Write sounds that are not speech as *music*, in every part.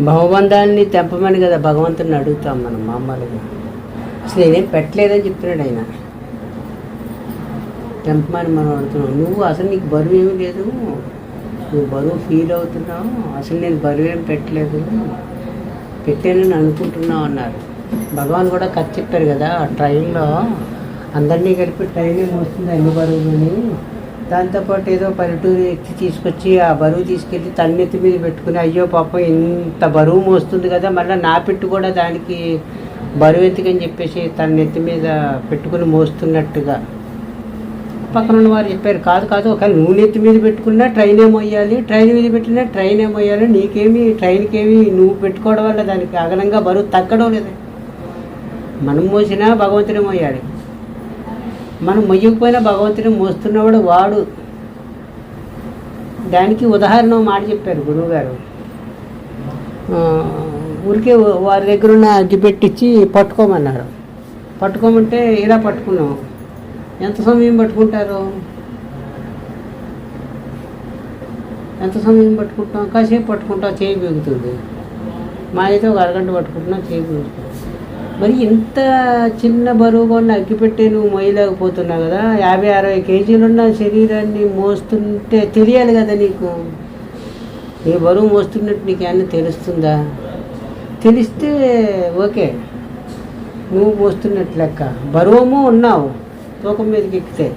భవబంధాన్ని తెంపమని కదా భగవంతుని అడుగుతాం మనం మామూలుగా. అసలు నేనేం పెట్టలేదని చెప్తున్నాడు ఆయన. తెంపమని మనం అడుగుతున్నాం. నువ్వు అసలు నీకు బరువు ఏమీ లేదు. నువ్వు బరువు ఫీల్ అవుతున్నావు. అసలు నేను బరువు ఏం పెట్టలేదు. పెట్టానని అనుకుంటున్నావు అన్నారు. భగవాన్ కూడా కథ చెప్పారు కదా ఆ ట్రైన్లో అందరినీ కలిపి ట్రైన్ మోస్తుంది అన్ని బరువులని. దాంతోపాటు ఏదో పల్లెటూరు ఎత్తి తీసుకొచ్చి ఆ బరువు తీసుకెళ్ళి తన్నెత్తి మీద పెట్టుకుని అయ్యో పాపం ఇంత బరువు మోస్తుంది కదా మళ్ళీ నా పెట్టు కూడా దానికి బరువు ఎందుకని చెప్పేసి తన నెత్తి మీద పెట్టుకుని మోస్తున్నట్టుగా. పక్కన ఉన్న వారు చెప్పారు కాదు కాదు ఒకవేళ నువ్వు నెత్తి మీద పెట్టుకున్నా ట్రైన్ ఏమోయాలి ట్రైన్ మీద పెట్టినా ట్రైన్ ఏమో వేయాలి నీకేమి ట్రైన్కి ఏమి నువ్వు పెట్టుకోవడం వల్ల దానికి అదనంగా బరువు తగ్గడం లేదు? మనం మోసినా భగవంతుడే మనం మొయ్యకపోయినా భగవంతుని మోస్తున్నవాడు వాడు. దానికి ఉదాహరణ మాట చెప్పారు గురువుగారు. ఊరికే వారి దగ్గర ఉన్న అగ్గి పెట్టించి పట్టుకోమన్నారు. పట్టుకోమంటే ఇలా పట్టుకున్నాం ఎంత సమయం పట్టుకుంటారు? ఎంత సమయం పట్టుకుంటాం? కాసేపు పట్టుకుంటాం చేయి బిగుతుంది. మా అయితే ఒక అరగంట పట్టుకుంటున్నా చేయి బిగుతుంది. మరి ఇంత చిన్న బరువుగా ఉన్న అగ్గిపెట్టే నువ్వు మోయలేకపోతున్నావు కదా? యాభై అరవై కేజీలున్న శరీరాన్ని మోస్తుంటే తెలియాలి కదా నీకు? నీ బరువు మోస్తున్నట్టు నీకేమన్నా తెలుస్తుందా? తెలిస్తే ఓకే. నువ్వు మోస్తున్నట్టు లెక్క. బరువము ఉన్నావు తూకం మీదకి ఎక్కితే.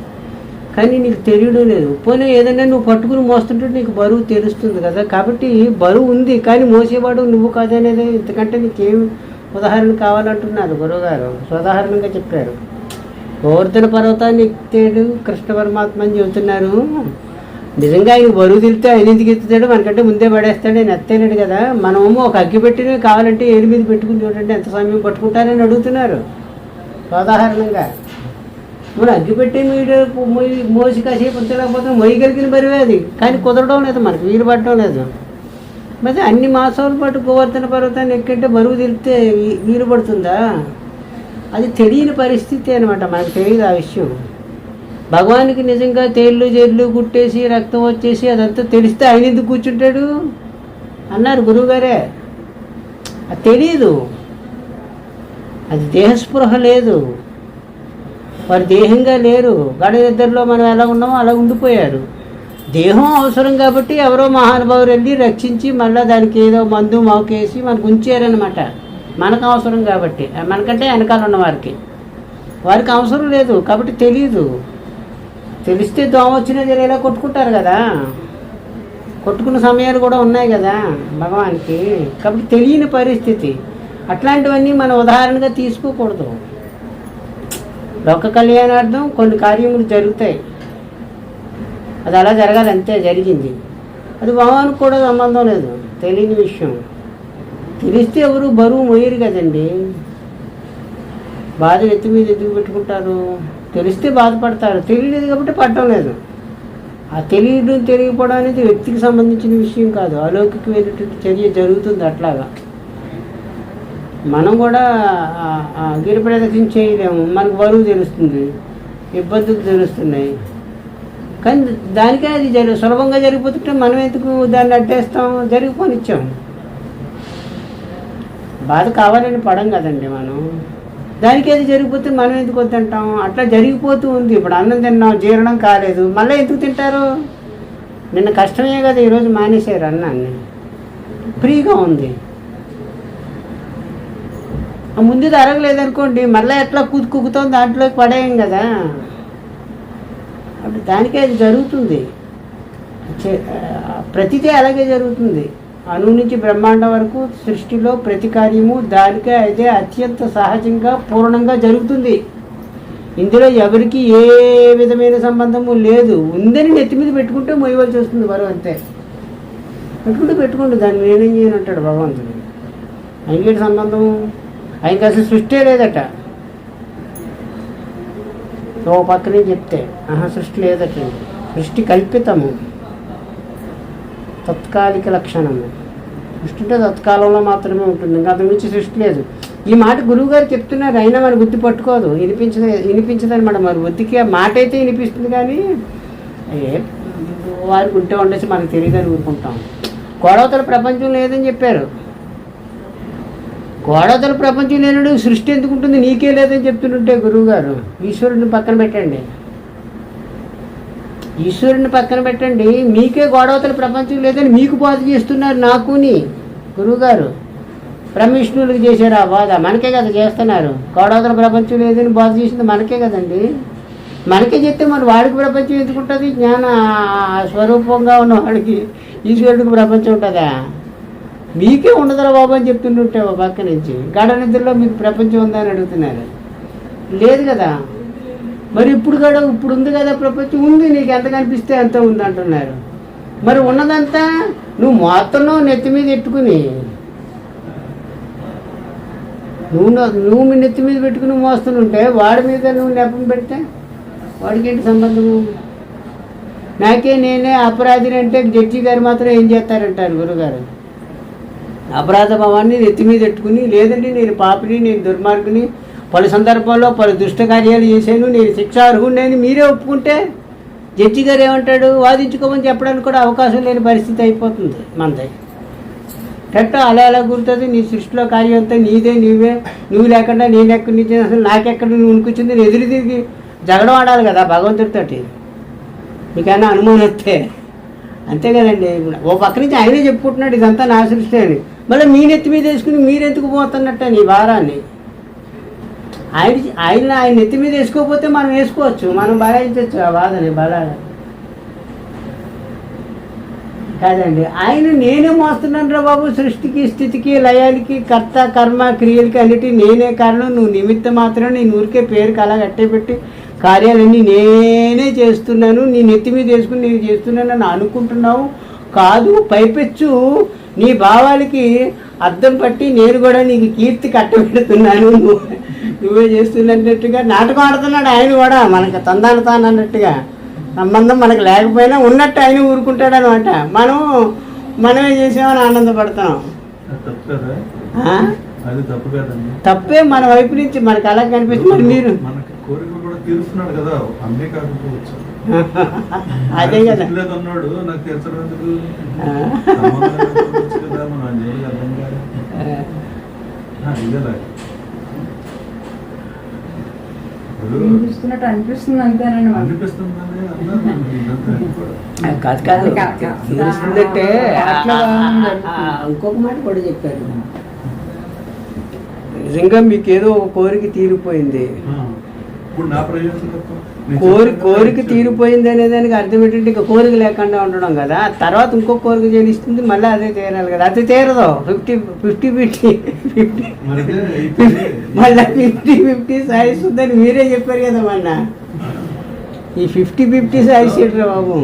కానీ నీకు తెలియడం లేదు. పోనీ ఏదైనా నువ్వు పట్టుకుని మోస్తుంటే నీకు బరువు తెలుస్తుంది కదా? కాబట్టి బరువు ఉంది కానీ మోసేవాడు నువ్వు కాదనేది ఇంతకంటే నీకేం ఉదాహరణ కావాలంటున్నారు గురువుగారు. ఉదాహరణగా చెప్పారు. గోవర్ధన పర్వతాన్ని ఎక్కితేడు కృష్ణ పరమాత్మ అని చెబుతున్నారు. నిజంగా ఆయన బరువు తిరిగితే ఆయన ఎందుకు ఎత్తుతాడు మనకంటే ముందే పడేస్తాడు ఆయన ఎత్తలేడు కదా. మనము ఒక అగ్గి పెట్టిన కావాలంటే ఏడు మీద పెట్టుకుని చూడండి ఎంత సమయం పట్టుకుంటారని అడుగుతున్నారు. ఉదాహరణంగా మనం అగ్గి పెట్టి మీరు మోయి మోసి కాసేపు ఉంచలేకపోతే మొయ్యగలిగిన బరువే అది. కానీ కుదరడం లేదు మనకు వీలు పడడం లేదు. మరి అన్ని మాసాల పాటు గోవర్ధన పర్వతాన్ని ఎక్కంటే బరువు తిరిగితే వీ- వీలు పడుతుందా అది తెలియని పరిస్థితి అనమాట మనకు తెలియదు ఆ విషయం. భగవానికి నిజంగా తేళ్ళు జేళ్ళు కుట్టేసి రక్తం వచ్చేసి అదంతా తెలిస్తే ఆయన ఎందుకు కూర్చుంటాడు? అన్నారు గురువుగారే. అది తెలియదు అది దేహస్పృహ లేదు. వారు దేహంగా లేరు. గడనిద్దరిలో మనం ఎలా ఉన్నామో అలా ఉండిపోయారు. దేహం అవసరం కాబట్టి ఎవరో మహానుభావులు వెళ్ళి రక్షించి మళ్ళీ దానికి ఏదో మందు మాకేసి మనకు ఉంచారనమాట మనకు అవసరం కాబట్టి. మనకంటే వెనకాల ఉన్న వారికి. వారికి అవసరం లేదు కాబట్టి తెలియదు తెలిస్తే దోమ వచ్చినా ఇలా కొట్టుకుంటారు కదా. కొట్టుకున్న సమయాలు కూడా ఉన్నాయి కదా భగవానికి. కాబట్టి తెలియని పరిస్థితి. అట్లాంటివన్నీ మనం ఉదాహరణగా తీసుకోకూడదు. లోక కళ్యాణార్థం కొన్ని కార్యములు జరుగుతాయి. అది అలా జరగాలి అంతే జరిగింది. అది భగవానికి కూడా సంబంధం లేదు తెలియని విషయం. తెలిస్తే ఎవరు బరువు మోయరు కదండి. బాధ ఎత్తి మీద ఎదుగు పెట్టుకుంటారు? తెలిస్తే బాధపడతారు తెలియలేదు కాబట్టి పడటం లేదు. ఆ తెలియడం తెలియకపోవడం అనేది వ్యక్తికి సంబంధించిన విషయం కాదు అలౌకికమైనటువంటి చర్య జరుగుతుంది అట్లాగా. మనం కూడా ఆ- చేయలేము మనకు బరువు తెలుస్తుంది ఇబ్బందులు తెలుస్తున్నాయి. కానీ దానికే అది జరి సులభంగా జరిగిపోతుంటే మనం ఎందుకు దాన్ని అడ్డేస్తాం? జరిగిపోనిచ్చాం బాధ కావాలని పడం కదండి మనం. దానికి అది జరిగిపోతే మనం ఎందుకు వద్దంటాం అట్లా జరిగిపోతూ ఉంది. ఇప్పుడు అన్నం తిన్నాం జీర్ణం కాలేదు. మళ్ళీ ఎందుకు తింటారు? నిన్న కష్టమే కదా ఈరోజు మానేశారు అన్నాన్ని. ఫ్రీగా ఉంది. ముందు అరగలేదనుకోండి మళ్ళీ ఎట్లా కుదు కుక్కుతాం దాంట్లోకి పడేయం కదా. అప్పుడు దానికే అది జరుగుతుంది. చే- ప్రతిదీ అలాగే జరుగుతుంది. అణు నుంచి బ్రహ్మాండం వరకు సృష్టిలో ప్రతి కార్యము దానికే అయితే అత్యంత సహజంగా పూర్ణంగా జరుగుతుంది. ఇందులో ఎవరికి ఏ విధమైన సంబంధము లేదు. ఉందని నెత్తి మీద పెట్టుకుంటే మొయ్యవలసి వస్తుంది వరం అంతే. పెట్టుకుంటే పెట్టుకోండి దాన్ని నేనేం చేయను అంటాడు భగవంతుడు. ఆయనకి సంబంధం ఆయనకి అసలు సృష్టి లేదట. ఓ పక్కనే చెప్తే ఆహా సృష్టి లేదట సృష్టి కల్పితము. తత్కాలిక లక్షణము. సృష్టి అంటే తత్కాలంలో మాత్రమే ఉంటుంది. ఇంకా అంతకు మించి సృష్టి లేదు. ఈ మాట గురువు గారు చెప్తున్నారు. అయినా మన బుద్ధి పట్టుకోదు. వినిపించదు వినిపించదు అనమాట మరి. బుద్ధికి మాట అయితే వినిపిస్తుంది కానీ ఏ వారికి ఉంటే ఉండేసి మనకు తెలియదని ఊరుకుంటాం. గొడవతల ప్రపంచం లేదని చెప్పారు. గోడతల ప్రపంచం లేనుడు సృష్టి ఎందుకు ఉంటుంది? నీకే లేదని చెప్తుంటే గురువుగారు ఈశ్వరుడిని పక్కన పెట్టండి. ఈశ్వరుని పక్కన పెట్టండి. మీకే గోడవతల ప్రపంచం లేదని మీకు బాధ చేస్తున్నారు నాకుని. గురువుగారు బ్రహ్మిష్ణువులకు చేశారు ఆ బాధ. మనకే కదా చేస్తున్నారు. గోడవతల ప్రపంచం లేదని బాధ చేసింది మనకే కదండి. మనకే చెప్తే మరి వాడికి ప్రపంచం ఎందుకుంటుంది జ్ఞాన స్వరూపంగా ఉన్న వాడికి ఈశ్వరుడికి ప్రపంచం ఉంటుందా? మీకే ఉండదురా బాబు అని చెప్తుంటుంటే ఓ పక్క నుంచి. గాఢ నిద్రలో మీకు ప్రపంచం ఉందా అని అడుగుతున్నారు. లేదు కదా. మరి ఇప్పుడు కూడా ఇప్పుడు ఉంది కదా ప్రపంచం? ఉంది. నీకు ఎంత కనిపిస్తే అంత ఉంది అంటున్నారు. మరి ఉన్నదంతా నువ్వు మొత్తం నెత్తి మీద ఎట్టుకుని నువ్వు నువ్వు మీ నెత్తి మీద పెట్టుకుని మోస్తుంటే వాడి మీద నువ్వు నెపం పెడితే వాడికి ఏంటి సంబంధము? నాకే నేనే అపరాధిని అంటే జడ్జి గారు మాత్రం ఏం చేస్తారంటారు గురుగారు? అపరాధ భావాన్ని నెత్తి మీద పెట్టుకుని లేదండి నేను పాపిని నేను దుర్మార్గుని పలు సందర్భాల్లో పలు దుష్ట కార్యాలు చేశాను నేను శిక్షార్హుడిని అర్హుడిని మీరే ఒప్పుకుంటే జడ్జి గారు ఏమంటాడు? వాదించుకోమని చెప్పడానికి కూడా అవకాశం లేని పరిస్థితి అయిపోతుంది మనది కరెక్ట్ అలా ఎలా గుర్తుంది? నీ సృష్టిలో కార్యం అంతా నీదే నీవే. నువ్వు లేకుండా నేను ఎక్కడి నుంచి అసలు నాకెక్కడ నువ్వు ఉనికొచ్చింది? నేను ఎదురు తిరిగి జగడం ఆడాలి కదా భగవంతుడితోటి. మీకైనా అనుమానం వస్తే? అంతే కదండి. ఓ పక్క నుంచి ఆయనే చెప్పుకుంటున్నాడు ఇదంతా నా సృష్టి అని. మళ్ళీ మీ నెత్తి మీద వేసుకుని మీరెందుకు పోతున్నట్టు ఈ భారాన్ని ఆయన ఆయన ఆయన నెత్తి మీద వేసుకోకపోతే మనం వేసుకోవచ్చు. మనం బలాయించవచ్చు ఆ బాధని బలా కాదండి ఆయన నేనే మోస్తున్నాను రా బాబు. సృష్టికి స్థితికి లయానికి కర్త కర్మ క్రియలకి అన్నిటి నేనే కారణం. నువ్వు నిమిత్తం మాత్రం నేను ఊరికే పేరుకి అలా కట్టే పెట్టి కార్యాలన్నీ నేనే చేస్తున్నాను. నీ నెత్తి మీద వేసుకుని నేను చేస్తున్నానని అనుకుంటున్నావు. కాదు పైపెచ్చు. నీ భావాలకి అర్థం పట్టి నేను కూడా నీకు కీర్తి కట్టబెడుతున్నాను. నువ్వు చేస్తున్నట్టుగా నాటకం ఆడుతున్నాడు ఆయన కూడా. మనకు తందాను తాను అన్నట్టుగా. సంబంధం మనకు లేకపోయినా ఉన్నట్టు ఆయన ఊరుకుంటాడు అనమాట మనం మనమే చేసామని ఆనందపడుతున్నాం తప్పు మన వైపు నుంచి మనకు అలా కనిపిస్తుంది మరి. కోరికలు కూడా తీరుస్తున్నాడు కదా. అన్నీ కాకపోవచ్చు. *laughs* అదే కదా. అన్నాడు నాకు చూస్తున్నట్టు అనిపిస్తుంది అంతేనండి కాదు కాదు. తెలుస్తుందంటే ఇంకొక మాట కూడా చెప్పారు. నిజంగా మీకు ఏదో ఒక కోరిక తీరిపోయింది. ఇప్పుడు నా ప్రయోజనం కోరి కోరిక. తీరిపోయింది అనే దానికి అర్థం ఏంటంటే ఇంకా కోరిక లేకుండా ఉండడం కదా. తర్వాత ఇంకో కోరిక చేనిస్తుంది మళ్ళీ అదే తీరాలి కదా. అది తీరదు. Fifty fifty fifty fifty. మళ్ళీ ఫిఫ్టీ ఫిఫ్టీ సాయిస్ ఉందని మీరే చెప్పారు కదా మొన్న. ఈ ఫిఫ్టీ ఫిఫ్టీ ఏంట్రా బాబు?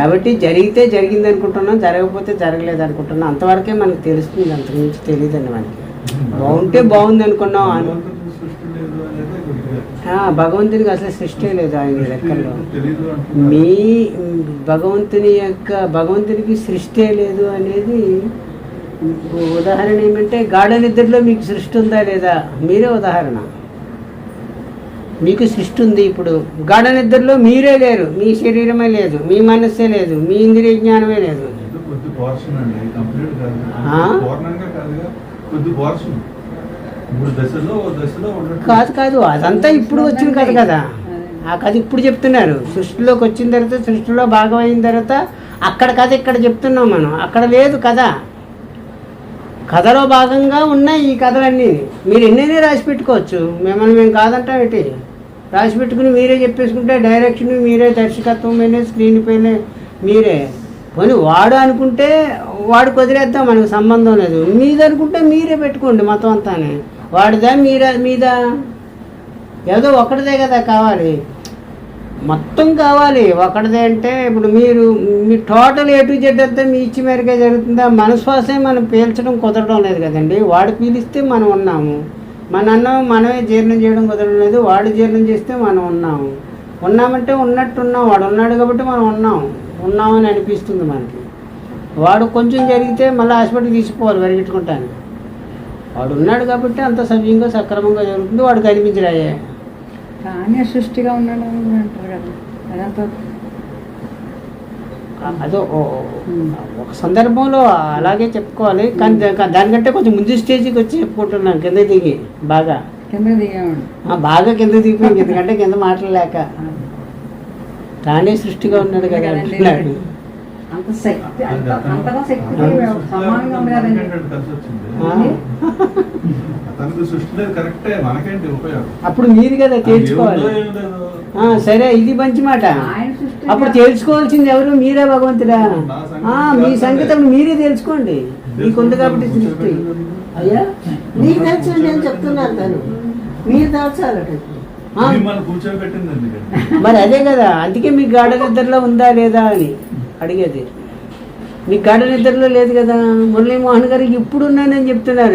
కాబట్టి జరిగితే జరిగింది అనుకుంటున్నాం జరగకపోతే జరగలేదు అనుకుంటున్నాం. అంతవరకే మనకు తెలుస్తుంది అంతకుమించి తెలియదండి మనకి. బాగుంటే బాగుంది అనుకున్నాం. భగవంతునికి అసలు సృష్టి లేదు ఆయన లెక్కల్లో. మీ భగవంతుని యొక్క భగవంతునికి సృష్టి లేదు అనేది ఉదాహరణ ఏమంటే గాఢ నిద్రలో మీకు సృష్టి ఉందా లేదా? మీరే ఉదాహరణ. మీకు సృష్టి ఉంది ఇప్పుడు. గాఢ నిద్రలో మీరే లేరు. మీ శరీరమే లేదు. మీ మనస్సే లేదు. మీ ఇంద్రియ జ్ఞానమే లేదు. కొద్ది కాదు కాదు కాదు అదంతా ఇప్పుడు వచ్చిన కథ కదా. ఆ కథ ఇప్పుడు చెప్తున్నారు. సృష్టిలోకి వచ్చిన తర్వాత సృష్టిలో భాగం అయిన తర్వాత అక్కడ కథ ఇక్కడ చెప్తున్నాం మనం. అక్కడ లేదు కథ. కథలో భాగంగా ఉన్నాయి ఈ కథలన్నీ. మీరు ఎన్నైనా రాసి పెట్టుకోవచ్చు. మిమ్మల్ని మేము కాదంటాం ఏంటి? రాసి పెట్టుకుని మీరే చెప్పేసుకుంటే డైరెక్షన్ మీరే దర్శకత్వం మీరే స్క్రీన్ పైన మీరే. పోనీ వాడు అనుకుంటే వాడికి వదిలేద్దాం మనకు సంబంధం లేదు. మీది అనుకుంటే మీరే పెట్టుకోండి మొత్తం అంతానే. వాడిదా మీరా మీద? ఏదో ఒకటిదే కదా కావాలి. మొత్తం కావాలి. ఒకటిదే అంటే ఇప్పుడు మీరు మీ టోటల్ ఏ టు జెడ్ అంతా మీ ఇచ్చి మేరకే జరుగుతుందా? మన శ్వాసే మనం పీల్చడం కుదరడం లేదు కదండి. వాడు పీలిస్తే మనం ఉన్నాము. మన అన్నం మనమే జీర్ణం చేయడం కుదరడం లేదు. వాడు జీర్ణం చేస్తే మనం ఉన్నాము. ఉన్నామంటే ఉన్నట్టున్నాం. వాడు ఉన్నాడు కాబట్టి మనం ఉన్నాం. ఉన్నామని అనిపిస్తుంది మనకి. వాడు కొంచెం జరిగితే మళ్ళీ హాస్పిటల్ తీసుకోవాలి పరిగెట్టుకుంటాను వాడు ఉన్నాడు కాబట్టి అంత సవ్యంగా సక్రమంగా జరుగుతుంది. వాడు కనిపించడాయే. కానీ సృష్టిగా ఉన్నాడు అంటారు కదా. అదంతా అదో ఒక సందర్భంలో అలాగే చెప్పుకోవాలి. కానీ దానికంటే కొంచెం ముందు స్టేజ్కి వచ్చి చెప్పుకుంటున్నాను కింద దిగి బాగా. కింద దిగామండి. ఆ, బాగా కింద దిగిపోయింది. ఎందుకంటే కింద మాటలు లేక. తానే సృష్టిగా ఉన్నాడు కదా అంటున్నాడు. అంత శక్తి అంతగా శక్తి సమానంగా ఉండదండి లేదు. కరెక్టే మనకేంటి ఉపయోగం? అప్పుడు మీరు కదా తేల్చుకోవాలి. సరే ఇది మంచి మాట. అప్పుడు తేల్చుకోవాల్సింది ఎవరు? మీరే భగవంతుడా? ఆ, మీ సంగతి మీరే తెలుసుకోండి మీకుంది కాబట్టి సృష్టి. అయ్యా? మీకు తెలుసు నేను చెప్తున్నాను తను. మీరు ఎందుకంటే మరి అదే కదా అందుకే మీ గాఢ నిద్రలో ఉందా లేదా అని. అడిగేది. మీ గాఢ నిద్రలో లేదు కదా మురళీమోహన్ గారికి ఇప్పుడు ఉన్నానని చెప్తున్నారు.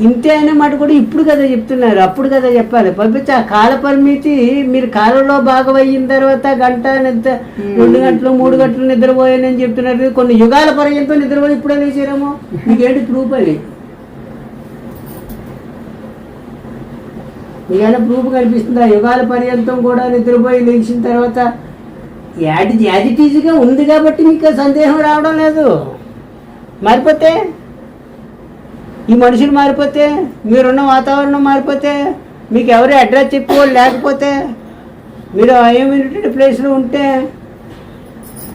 ఇంత- అనే మాట కూడా ఇప్పుడు కదా చెప్తున్నారు. అప్పుడు కదా చెప్పాలి. పంపించి ఆ కాల పరిమితి మీరు కాలంలో భాగం అయిన తర్వాత గంట నిద్ర రెండు గంటలు మూడు గంటలు నిద్రపోయానని చెప్తున్నారు. కొన్ని యుగాల పర్యంతం నిద్రపోయి ఇప్పుడే లేచారేమో. మీకేంటి ప్రూఫ్ అది? మీకైనా ప్రూఫ్ కనిపిస్తుందా? యుగాల పర్యంతం కూడా నిద్రపోయి లేచిన తర్వాత యాడి యాజిటీజ్గా ఉంది కాబట్టి మీకు సందేహం రావడం లేదు. మారిపోతే? ఈ మనుషులు మారిపోతే? మీరున్న వాతావరణం మారిపోతే? మీకు ఎవరు అడ్రస్ చెప్పుకోవాలి లేకపోతే? మీరు అయోమైనటువంటి ప్లేస్లో ఉంటే?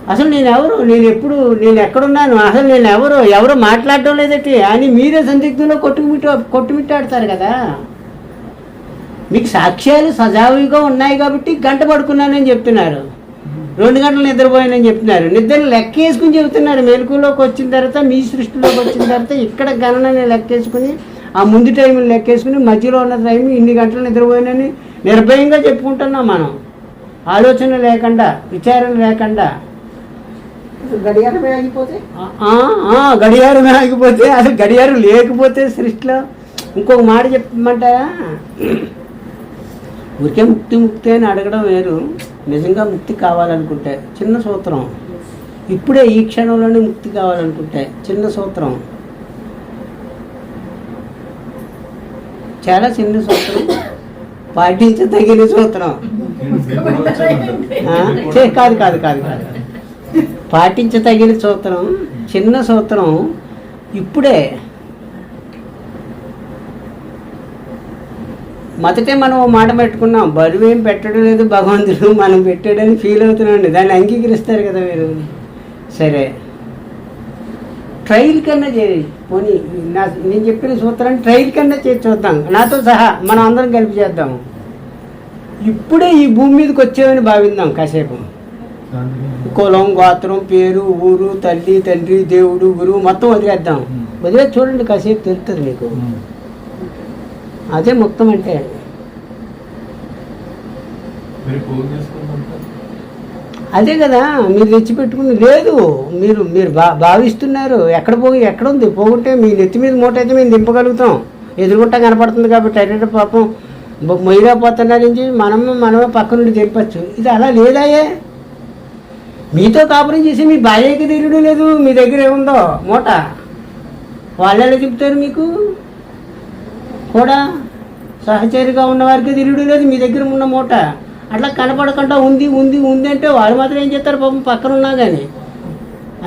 అసలు నేను ఎవరు? నేను ఎప్పుడు నేను ఎక్కడున్నాను? అసలు నేను ఎవరు? ఎవరు మాట్లాడటం లేదటి? అని మీరే సందిగ్ధంలో కొట్టుమిట్ట కొట్టుమిట్టాడతారు కదా. మీకు సాక్ష్యాలు సజావుగా ఉన్నాయి కాబట్టి గంట పడుకున్నానని చెప్తున్నారు. రెండు గంటలు నిద్రపోయానని చెప్తున్నారు. నిద్ర లెక్కేసుకుని చెబుతున్నారు. మెలకులోకి వచ్చిన తర్వాత మీ సృష్టిలోకి వచ్చిన తర్వాత ఇక్కడ గణనని లెక్కేసుకుని ఆ ముందు టైం లెక్కేసుకుని మధ్యలో ఉన్న టైం ఇన్ని గంటలు నిద్రపోయానని నిర్భయంగా చెప్పుకుంటున్నాం మనం. ఆలోచన లేకుండా విచారణ లేకుండా. గడియారమే ఆగిపోతే? ఆ, ఆ, గడియారం ఆగిపోతే అసలు గడియారం లేకపోతే సృష్టిలో ఇంకొక మాట చెప్పమంటారా? ఊరికే ముక్తి ముక్తి అని అడగడం వేరు. నిజంగా ముక్తి కావాలనుకుంటే చిన్న సూత్రం. ఇప్పుడే ఈ క్షణంలోనే ముక్తి కావాలనుకుంటే చిన్న సూత్రం. చాలా చిన్న సూత్రం. పాటించదగిన సూత్రం. కాదు కాదు కాదు కాదు. పాటించదగిన సూత్రం చిన్న సూత్రం ఇప్పుడే మొదటే మనం మాట పెట్టుకున్నాం బరువు ఏం పెట్టడం లేదు భగవంతుడు మనం పెట్టాడని ఫీల్ అవుతున్నాండి దాన్ని అంగీకరిస్తారు కదా మీరు? సరే. ట్రయల్ కన్నా చేయి. పోనీ నా నేను చెప్పిన సూత్రాన్ని ట్రయల్ కన్నా చేసి చూద్దాం. నాతో సహా మనం అందరం కలిపి చేద్దాము ఇప్పుడే ఈ భూమి మీదకి వచ్చామని భావిద్దాం కాసేపు. కులం గోత్రం పేరు ఊరు తల్లి తండ్రి దేవుడు గురువు మొత్తం వదిలేద్దాం. వదిలేసి చూడండి కాసేపు తెలుస్తుంది మీకు. అదే ముక్తం అంటే. అదే కదా మీరు తెచ్చిపెట్టుకుని లేదు. మీరు మీరు భా భావిస్తున్నారు. ఎక్కడ పోయి ఎక్కడ ఉంది? పోగొట్టే మీ నెత్తి మీద మూట అయితే మేము దింపగలుగుతాం. ఎదురుగుంటా కనపడుతుంది కాబట్టి అటే పాపం బొ- మొయ్యలేకపోతున్నారు నుంచి మనమే మనమే పక్క నుండి దింపచ్చు. ఇది అలా లేదాయే మీతో కాపురం చేసి మీ భార్యకి తెలియడం లేదు. మీ దగ్గర ఏముందో? మూట? వాళ్ళు ఎలా చెప్తారు మీకు? కూడా సహచరిగా ఉన్న వారికి తెలియడం లేదు మీ దగ్గర ఉన్న మూట. అట్లా కనపడకుండా ఉంది ఉంది ఉంది అంటే వాళ్ళు మాత్రం ఏం చేస్తారు? పాపం పక్కన ఉన్నా కానీ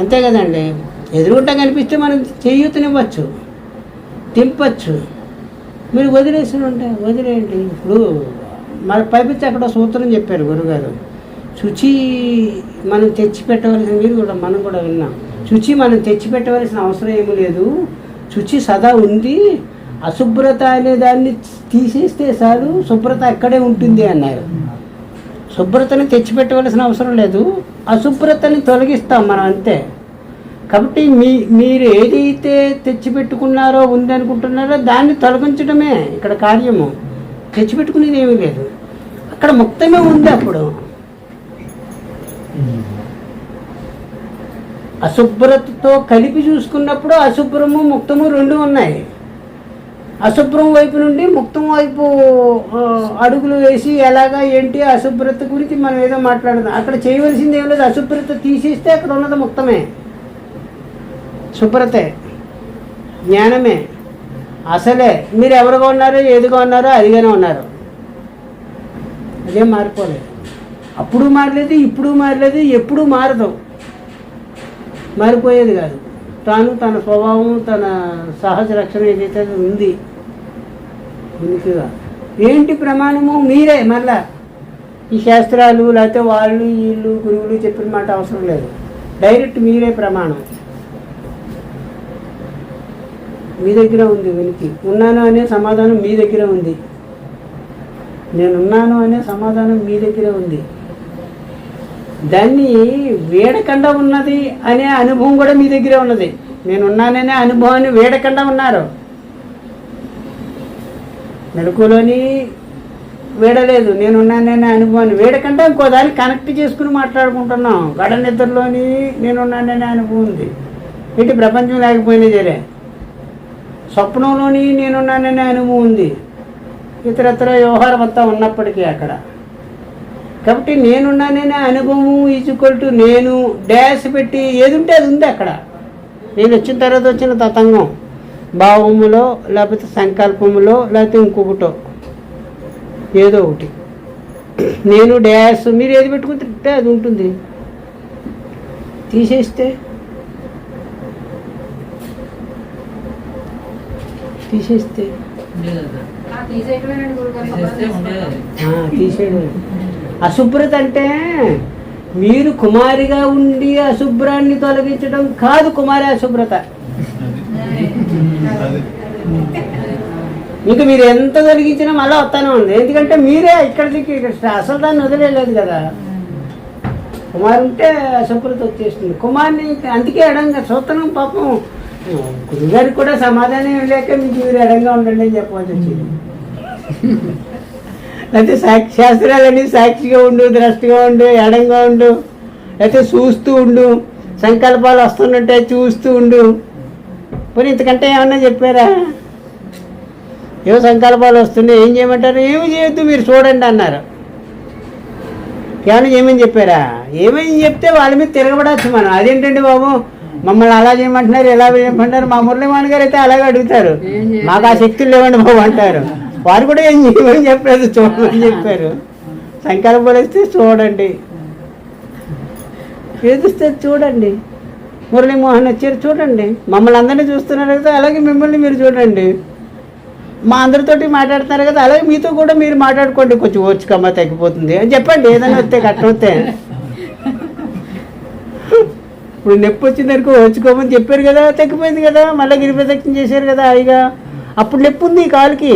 అంతే కదండి. ఎదురుగుంటా కనిపిస్తే మనం చేయూతనివ్వచ్చు తింపచ్చు. మీరు వదిలేసి ఉంటే వదిలేయండి. ఇప్పుడు మన పైపించి అక్కడ సూత్రం చెప్పారు గురుగారు. శుచి మనం తెచ్చి పెట్టవలసిన మీరు కూడా మనం కూడా విన్నాం. శుచి మనం తెచ్చి పెట్టవలసిన అవసరం ఏమీ లేదు. శుచి సదా ఉంది. అశుభ్రత అనే దాన్ని తీసేస్తే చాలు శుభ్రత అక్కడే ఉంటుంది అన్నారు. శుభ్రతని తెచ్చిపెట్టవలసిన అవసరం లేదు. అశుభ్రతని తొలగిస్తాం మనం అంతే. కాబట్టి మీ మీరు ఏదైతే తెచ్చిపెట్టుకున్నారో ఉంది అనుకుంటున్నారో దాన్ని తొలగించడమే ఇక్కడ కార్యము. తెచ్చిపెట్టుకునేది ఏమీ లేదు. అక్కడ ముక్తమే ఉంది అప్పుడు. అశుభ్రతతో కలిపి చూసుకున్నప్పుడు అశుభ్రము ముక్తము రెండు ఉన్నాయి. అశుభ్రం వైపు నుండి ముక్తం వైపు అడుగులు వేసి ఎలాగా ఏంటి అశుభ్రత గురించి మనం ఏదో మాట్లాడదాం. అక్కడ చేయవలసింది ఏం లేదు అశుభ్రత తీసేస్తే అక్కడ ఉన్నది ముక్తమే. శుభ్రతే జ్ఞానమే అసలే. మీరు ఎవరుగా ఉన్నారో ఏదిగా ఉన్నారో అదిగానే ఉన్నారు. అదేం మారిపోలేదు. అప్పుడు మారలేదు ఇప్పుడు మారలేదు ఎప్పుడు మారదు. మారిపోయేది కాదు. తాను తన స్వభావం తన సహజ రక్షణ ఏదైతే ఉంది ఉనికిగా ఏంటి ప్రమాణము? మీరే మళ్ళా. ఈ శాస్త్రాలు లేకపోతే వాళ్ళు వీళ్ళు గురువులు చెప్పిన మాట అవసరం లేదు. డైరెక్ట్ మీరే ప్రమాణం. మీ దగ్గర ఉంది వెలికి. ఉన్నాను అనే సమాధానం మీ దగ్గర ఉంది. నేనున్నాను అనే సమాధానం మీ దగ్గర ఉంది. దాన్ని వేడకుండా ఉన్నది అనే అనుభవం కూడా మీ దగ్గరే ఉన్నది. నేనున్నాననే అనుభవాన్ని వేడకుండా ఉన్నారు. మెలకులోని వేడలేదు. నేనున్నాననే అనుభవాన్ని. వేడకంటే ఇంకో దాన్ని కనెక్ట్ చేసుకుని మాట్లాడుకుంటున్నాం. గడ నిద్రలోని నేనున్నాననే అనుభవం ఉంది. ఇటు ప్రపంచం లేకపోయినా సరే. స్వప్నంలోని నేనున్నాననే అనుభవం ఉంది. ఇతరత్ర వ్యవహారం అంతా ఉన్నప్పటికీ అక్కడ. కాబట్టి నేనున్నాననే అనుభవం ఈజ్వల్ టు నేను డ్యాష్ పెట్టి ఏది ఉంటే అది ఉంది అక్కడ. నేను వచ్చిన తర్వాత వచ్చిన తతంగం. భావములో లేకపోతే సంకల్పములో లేకపోతే ఇంకొకటో. ఏదో ఒకటి. నేను డ్యాష్ మీరు ఏది పెట్టుకుంటే అది ఉంటుంది. తీసేస్తే? తీసేస్తే? ఆ, తీసేయడం అశుభ్రత అంటే మీరు కుమారిగా ఉండి అశుభ్రాన్ని తొలగించడం కాదు కుమారి అశుభ్రత. ఇంకా మీరు ఎంత తొలగించినా మళ్ళీ వస్తానే ఉంది. ఎందుకంటే మీరే ఇక్కడికి ఇక్కడ అసలు దాన్ని వదిలేదు కదా. కుమారు ఉంటే అశుభ్రత వచ్చేస్తుంది కుమార్ని అందుకే ఎడంగా సూత్రం పాపం. గురుగారికి కూడా సమాధానం లేక మీకు మీరు ఎడంగా ఉండండి అని చెప్పవలసి వచ్చింది. లేకపోతే సాక్షి శాస్త్రాలన్నీ సాక్షిగా ఉండు ద్రష్టిగా ఉండు ఎడంగా ఉండు లేకపోతే చూస్తూ ఉండు సంకల్పాలు వస్తున్నట్టే చూస్తూ ఉండు. పోనీ ఇంతకంటే ఏమన్నా చెప్పారా? ఏవో సంకల్పాలు వస్తున్నాయి ఏం చేయమంటారు? ఏమి చేయొద్దు మీరు చూడండి అన్నారు. ఏమైనా చేయమని చెప్పారా? ఏమని చెప్తే వాళ్ళ మీద తిరగబడచ్చు మనం. అదేంటండి బాబు? మమ్మల్ని అలా చేయమంటున్నారు ఎలా చేయమంటున్నారు మా మురళీమోహన్ గారు అయితే అలాగే అడుగుతారు? మాకు ఆ శక్తులు లేవండి బాబు అంటారు. వారు కూడా ఏం చేయమని చెప్పలేదు చూడమని చెప్పారు. సంకల్పాలు వస్తే చూడండి. ఏదిస్తే చూడండి. మురళీమోహన్ వచ్చారు చూడండి. మమ్మల్ని అందరినీ చూస్తున్నారు కదా అలాగే మిమ్మల్ని మీరు చూడండి. మా అందరితోటి మాట్లాడుతున్నారు కదా అలాగే మీతో కూడా మీరు మాట్లాడుకోండి. కొంచెం ఓచుకమ్మ తగ్గిపోతుంది. అని చెప్పండి ఏదైనా వస్తే కట్టవుతే వస్తే ఇప్పుడు నొప్పి వచ్చిందనుకో ఓర్చుకోమని చెప్పారు కదా తగ్గిపోయింది కదా మళ్ళీ గిరి ప్రదక్షిణ చేశారు కదా హాయిగా. అప్పుడు నొప్పి ఉంది ఈ కాలుకి.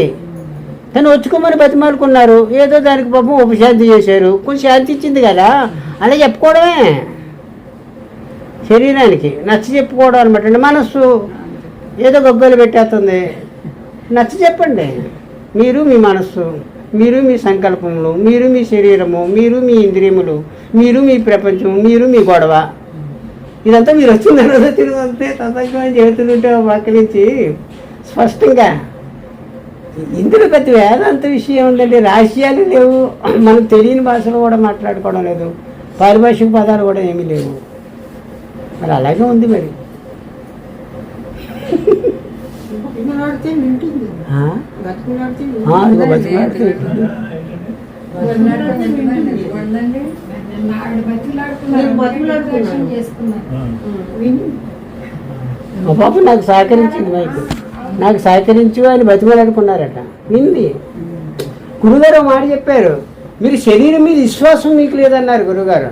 కానీ వచ్చుకోమని బతిమాలుకున్నారు. ఏదో దానికి పాపం ఉపశాంతి చేశారు. కొంచెం శాంతి ఇచ్చింది కదా అలా చెప్పుకోవడమే. శరీరానికి నచ్చ చెప్పుకోవడం అనమాట అండి మనస్సు ఏదో గొగ్గలు పెట్టేస్తుంది. నచ్చ చెప్పండి. మీరు మీ మనస్సు మీరు మీ సంకల్పములు మీరు మీ శరీరము మీరు మీ ఇంద్రియములు మీరు మీ ప్రపంచం మీరు మీ గొడవ. ఇదంతా మీరు వచ్చిన తర్వాత తిరుగుతుంటే తతంగం చెబుతుంటే పక్క నుంచి స్పష్టంగా. ఇందులో పెద్ద వేదాంత విషయం ఉందండి. రహస్యాలు లేవు. మనకు తెలియని భాషలో కూడా మాట్లాడుకోవడం లేదు. పారిభాషిక పదాలు కూడా ఏమీ లేవు. మరి అలాగే ఉంది మరి. మా పాప నాకు సహకరించింది మైకు నాకు సహకరించు ఆయన బతిమలాడుకున్నారట. వింది. గురుగారు మాట చెప్పారు. మీరు శరీరం మీద విశ్వాసం మీకు లేదన్నారు గురుగారు.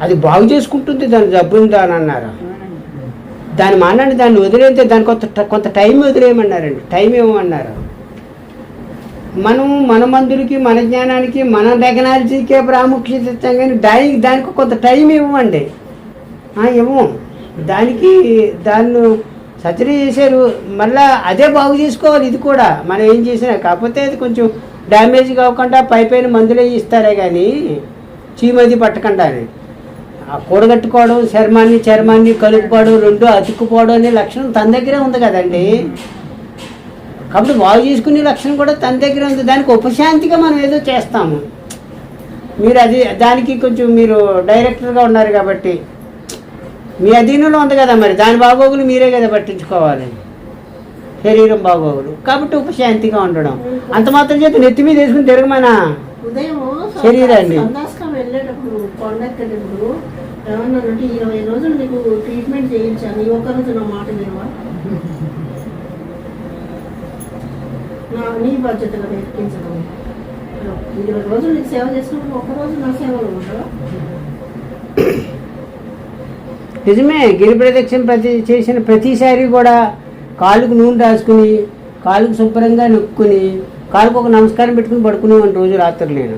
అది బాగు చేసుకుంటుంది దాని జబ్బు ఉందా అని అన్నారు? దాని మానండి దాన్ని వదిలేస్తే దాని కొంత కొంత టైం వదిలేయమన్నారండి. టైం ఏమన్నారు? మనం మన మందులకి మన జ్ఞానానికి మన టెక్నాలజీకే ప్రాముఖ్యత ఇస్తాం కానీ దానికి దానికి కొంత టైం ఇవ్వండి. ఇవ్వం. దానికి దాన్ని సర్జరీ చేశారు. మళ్ళా అదే బాగు చేసుకోవాలి ఇది కూడా. మనం ఏం చేసినా. కాకపోతే అది కొంచెం డ్యామేజ్ కాకుండా పై పైన మందులే ఇస్తారే కానీ చీమది పట్టకుండా అని ఆ కూడగట్టుకోవడం చర్మాన్ని చర్మాన్ని కలుపుకోవడం రెండు అతుక్కుపోవడం అనే లక్షణం తన దగ్గరే ఉంది కదండి. కాబట్టి బాగు చేసుకునే లక్షణం కూడా తన దగ్గర ఉంది. దానికి ఉపశాంతిగా మనం ఏదో చేస్తాము. మీరు అది దానికి కొంచెం మీరు డైరెక్టర్గా ఉన్నారు కాబట్టి మీ అధీనంలో ఉంది కదా మరి. దాని బాగోగులు మీరే కదా పట్టించుకోవాలి. శరీరం బాగోగులు. కాబట్టి ఉపశాంతిగా ఉండడం. అంత మాత్రం చేత నెత్తి మీద వేసుకుని తిరగమనా? శరీరాన్ని. ఏమన్నానంటే ఇరవై రోజులు నీకు ట్రీట్మెంట్ చేయించాను. ఈ ఒక్క రోజు నా మాట వినవా? నా నీ బాధ్యతగా ఎక్కించడం ఇరవై రోజులు నీకు సేవ చేసినప్పుడు ఒక్కరోజు నా సేవలో ఉంటావా? నిజమే గిరి ప్రదక్షిణ ప్రతి చేసిన ప్రతిసారి కూడా కాళ్ళకు నూనె రాసుకుని కాళ్ళకు శుభ్రంగా నొక్కుని కాళ్ళకు ఒక నమస్కారం పెట్టుకుని పడుకునేవాడిని రోజు రాత్రి నేను.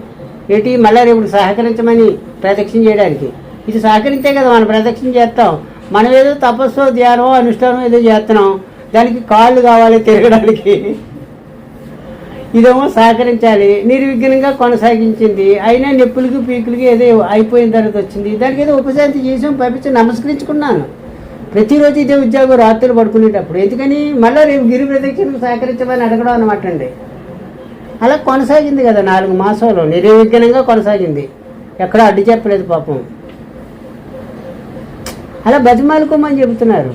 ఏంటి మళ్ళీ రేపు సహకరించమని ప్రదక్షిణ చేయడానికి. ఇది సహకరించే కదా మనం ప్రదక్షిణ చేస్తాం. మనం ఏదో తపస్సు ధ్యానం అనుష్ఠానం ఏదో చేస్తున్నాం. దానికి కాళ్ళు కావాలి తిరగడానికి. ఇదేమో సహకరించాలి. నిర్విఘ్నంగా కొనసాగించింది. అయినా నొప్పులకి పీకులకి ఏదో అయిపోయిన తర్వాత వచ్చింది. దానికి ఏదో ఉపశాంతి చేసాం పంపించి నమస్కరించుకున్నాను. ప్రతిరోజు ఇదే ఉద్యోగం రాత్రులు పడుకునేటప్పుడు. ఎందుకని? మళ్ళీ రేపు గిరి ప్రదక్షిణకు సహకరించమని అడగడం అనమాట అండి అలా కొనసాగింది కదా నాలుగు మాసాలు నిర్విఘ్నంగా కొనసాగింది. ఎక్కడ అడ్డు చెప్పలేదు పాపం. అలా బతిమాలుకోమని చెబుతున్నారు.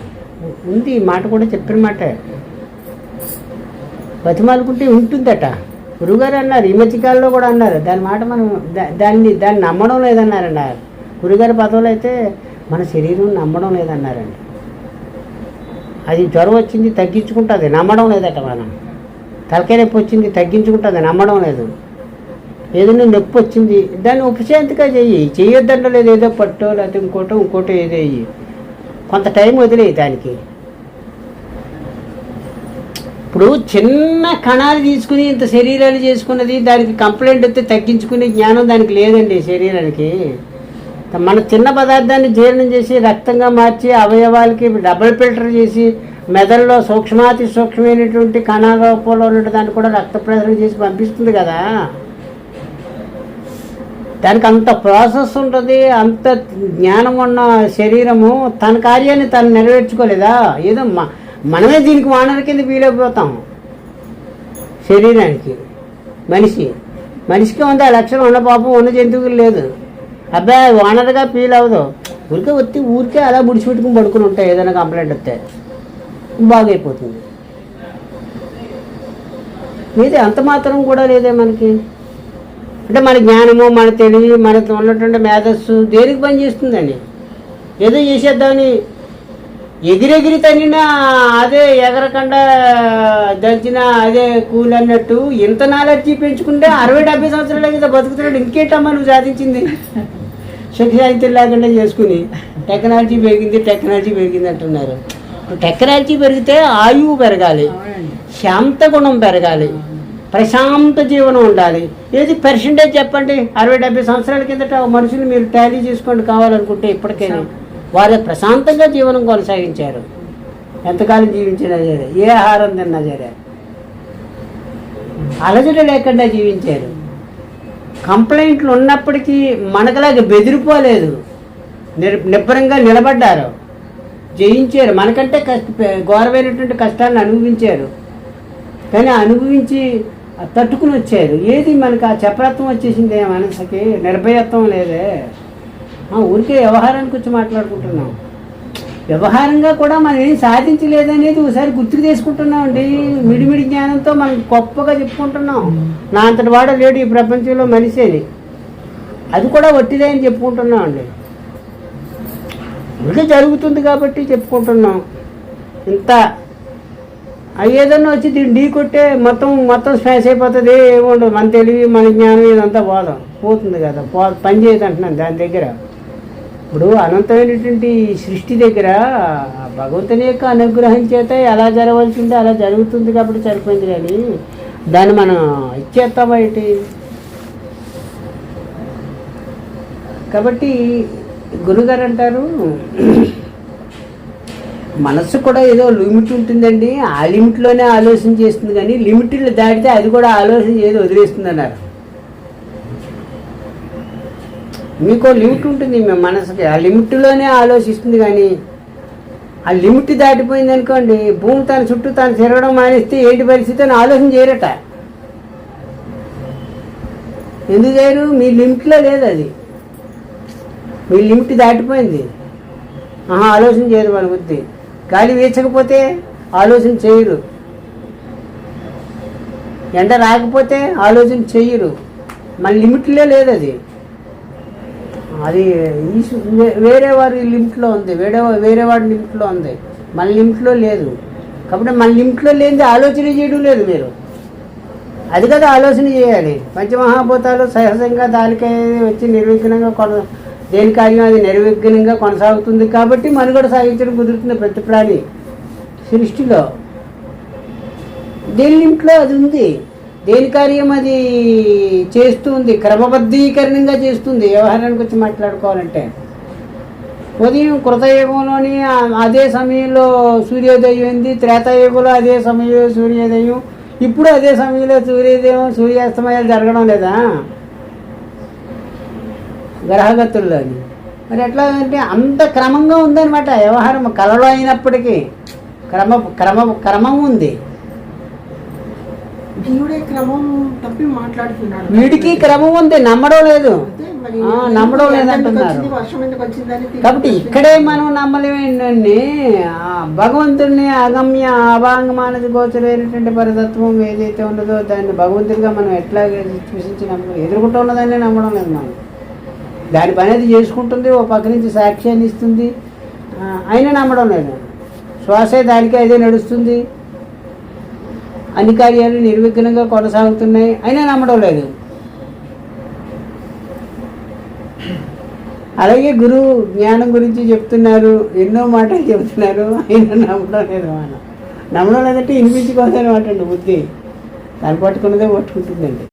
ఉంది ఈ మాట కూడా చెప్పిన మాట. బతిమాలుకుంటే ఉంటుందట. గురుగారు అన్నారు ఈ మధ్యకాలంలో కూడా అన్నారు. దాని మాట మనం దా- దాన్ని దాన్ని నమ్మడం లేదన్నారండి గురుగారి పదవులు అయితే మన శరీరం నమ్మడం లేదన్నారండి. అది జ్వరం వచ్చింది తగ్గించుకుంటుంది నమ్మడం లేదట మనం. తలకాయ నొప్పి వచ్చింది తగ్గించుకుంటుంది నమ్మడం లేదు. ఏదైనా నొప్పి వచ్చింది దాన్ని ఉపశాంతిగా చెయ్యి. చెయ్యొద్దంట లేదు ఏదో పట్టో లేకపోతే ఇంకోటో ఇంకోటో ఏదో అయ్యి కొంత టైం వదిలేయి దానికి. ఇప్పుడు చిన్న కణాలు తీసుకుని ఇంత శరీరాలు చేసుకున్నది దానికి కంప్లైంట్ వస్తే తగ్గించుకునే జ్ఞానం దానికి లేదండి శరీరానికి. మన చిన్న పదార్థాన్ని జీర్ణం చేసి రక్తంగా మార్చి అవయవాలకి డబుల్ ఫిల్టర్ చేసి మెదడులో సూక్ష్మాతి సూక్ష్మమైనటువంటి కణాల రూపంలో ఉన్నట్టు దాన్ని కూడా రక్త ప్రసరణ చేసి పంపిస్తుంది కదా. దానికి అంత ప్రాసెస్ ఉంటుంది అంత జ్ఞానం ఉన్న శరీరము తన కార్యాన్ని తను నెరవేర్చుకోలేదా? ఏదో మ- మనమే దీనికి వానర కింద వీలైపోతాం. శరీరానికి. మనిషి. మనిషికి ఉంది ఆ లక్షణం ఉన్న పాపం ఉన్న జంతువులు లేదు. అబ్బాయి వానర్గా ఫీల్ అవ్వదు ఊరికే వచ్చి ఊరికే అలా ముడిచిపెట్టుకుని పడుకుని ఉంటాయి ఏదైనా కంప్లైంట్ వస్తే బాగైపోతుంది. ఇది అంత మాత్రం కూడా లేదే మనకి. అంటే మన జ్ఞానము మన తెలివి మనకు ఉన్నటువంటి మేధస్సు దేనికి పనిచేస్తుందండి? ఏదో చేసేద్దామని ఎగిరెగిరి తన్నినా అదే ఎగరకుండా దంచిన అదే కూల్ అన్నట్టు ఇంత నాలెడ్జి పెంచుకుంటే అరవై డెబ్బై సంవత్సరాల కదా బతుకుతున్నాడు. ఇంకేటమ్మా నువ్వు సాధించింది? శక్తి లేకుండా చేసుకుని టెక్నాలజీ పెరిగింది టెక్నాలజీ పెరిగింది అంటున్నారు. టెక్నాలజీ పెరిగితే ఆయువు పెరగాలి శాంత గుణం పెరగాలి. ప్రశాంత జీవనం ఉండాలి. ఏది పర్సంటేజ్ చెప్పండి? అరవై డెబ్బై సంవత్సరాల కిందట మనుషులు మీరు టాలీ చేసుకోండి కావాలనుకుంటే ఇప్పటికైనా వారు ప్రశాంతంగా జీవనం కొనసాగించారు. ఎంతకాలం జీవించినా సరే ఏ ఆహారం తిన్నా సరే అలజడి లేకుండా జీవించారు. కంప్లైంట్లు ఉన్నప్పటికీ మనకలాగా బెదిరిపోలేదు. నిబ్బరంగా నిలబడ్డారు. జయించారు. మనకంటే కష్ట ఘోరమైనటువంటి కష్టాలను అనుభవించారు. కానీ అనుభవించి తట్టుకుని వచ్చారు ఏది మనకు ఆ చపరత్వం వచ్చేసింది మనసుకి? నిర్భయత్వం లేదే. ఊరికే వ్యవహారానికి వచ్చి మాట్లాడుకుంటున్నాం. వ్యవహారంగా కూడా మనం ఏం సాధించలేదనేది ఒకసారి గుర్తుకు చేసుకుంటున్నాం అండి. మిడిమిడి జ్ఞానంతో మనం గొప్పగా చెప్పుకుంటున్నాం. నా అంతటి వాడు లేడు ఈ ప్రపంచంలో మనిషి అని. అది కూడా వట్టిదే అని చెప్పుకుంటున్నాం అండి. ఇంకా జరుగుతుంది కాబట్టి చెప్పుకుంటున్నాం. ఇంత అవి ఏదన్నా వచ్చి దీన్ని ఢీ కొట్టే మొత్తం మొత్తం స్మాష్ అయిపోతుంది ఏముండదు. మన తెలివి మన జ్ఞానం ఇదంతా పోదాం. పోతుంది కదా. పో పని చేయదు అంటున్నాను దాని దగ్గర. ఇప్పుడు అనంతమైనటువంటి సృష్టి దగ్గర భగవంతుని యొక్క అనుగ్రహం చేత ఎలా జరగవలసి ఉంటే అలా జరుగుతుంది కాబట్టి సరిపోయింది కానీ దాన్ని మనం ఇచ్చేస్తామా ఏంటి? కాబట్టి గురుగారు అంటారు మనస్సు కూడా ఏదో లిమిట్ ఉంటుందండి. ఆ లిమిట్లోనే ఆలోచన చేస్తుంది కానీ లిమిట్లు దాటితే అది కూడా ఆలోచన ఏదో వదిలేస్తుంది అన్నారు మీకు లిమిట్ ఉంటుంది మీ మనసుకి. ఆ లిమిట్లోనే ఆలోచిస్తుంది కానీ ఆ లిమిట్ దాటిపోయింది అనుకోండి భూమి తన చుట్టూ తాను తిరగడం మానేస్తే ఏంటి పరిస్థితి అని ఆలోచన చేయరట. ఎందుకు చేయరు? మీ లిమిట్లో లేదు అది. మీ లిమిట్ దాటిపోయింది. ఆహా ఆలోచన చేయదు మన బుద్ధి. గాలి వీచకపోతే ఆలోచన చేయరు. ఎండ రాకపోతే ఆలోచన చెయ్యరు మన లిమిట్లో లేదు అది అది వేరే వారి లిమిట్లో ఉంది. వేరే వేరే వాడి లిమిట్లో ఉంది. మన లిమిట్లో లేదు. కాబట్టి మన లిమిట్లో లేనిది ఆలోచన చేయడం లేదు మీరు. అది కదా ఆలోచన చేయాలి. పంచమహాభూతాలు సహజంగా దానికే వచ్చి నిర్విఘ్నంగా కొన దేని కార్యం అది నిర్విఘ్నంగా కొనసాగుతుంది కాబట్టి మనుగడ సాగించడం కుదురుతున్న ప్రతి ప్రాణి సృష్టిలో. దేని అది ఉంది. దేని కార్యం అది చేస్తుంది? క్రమబద్ధీకరణంగా చేస్తుంది. వ్యవహారానికి వచ్చి మాట్లాడుకోవాలంటే. ఉదయం కృతయుగంలోని అదే సమయంలో సూర్యోదయం ఉంది త్రేతాయుగంలో అదే సమయంలో సూర్యోదయం. ఇప్పుడు అదే సమయంలో సూర్యోదయం సూర్యాస్తమయాలు జరగడం లేదా? గ్రహగతుల్లోని. మరి ఎట్లా అంటే అంత క్రమంగా ఉందన్నమాట వ్యవహారం. కలలో అయినప్పటికీ క్రమ క్రమ క్రమం ఉంది. వీడికి క్రమం ఉంది నమ్మడం లేదు. నమ్మడం లేదంటున్నారు. కాబట్టి ఇక్కడే మనం నమ్మలేం ఏంటండి ఆ భగవంతుడిని అగమ్య అభాంగమానది గోచరైనటువంటి పరతత్వం ఏదైతే ఉన్నదో దాన్ని భగవంతుడిగా మనం ఎట్లా విశ్వసించి నమ్మకం ఎదుర్కొంటూ ఉన్నదాన్ని నమ్మడం లేదు మనం. దాని పని అది చేసుకుంటుంది ఓ పక్క నుంచి సాక్ష్యాన్ని ఇస్తుంది. అయినా నమ్మడం లేదు. శ్వాసే దానికి అదే నడుస్తుంది. అన్ని కార్యాలు నిర్విఘ్నంగా కొనసాగుతున్నాయి. అయినా నమ్మడం లేదు. అలాగే గురువు జ్ఞానం గురించి చెప్తున్నారు. ఎన్నో మాటలు చెప్తున్నారు. అయినా నమ్మడం లేదు మనం నమ్మడం లేదంటే ఇనిపించుకోదనమాట అండి బుద్ధి. తను పట్టుకున్నదే పట్టుకుంటుందండి.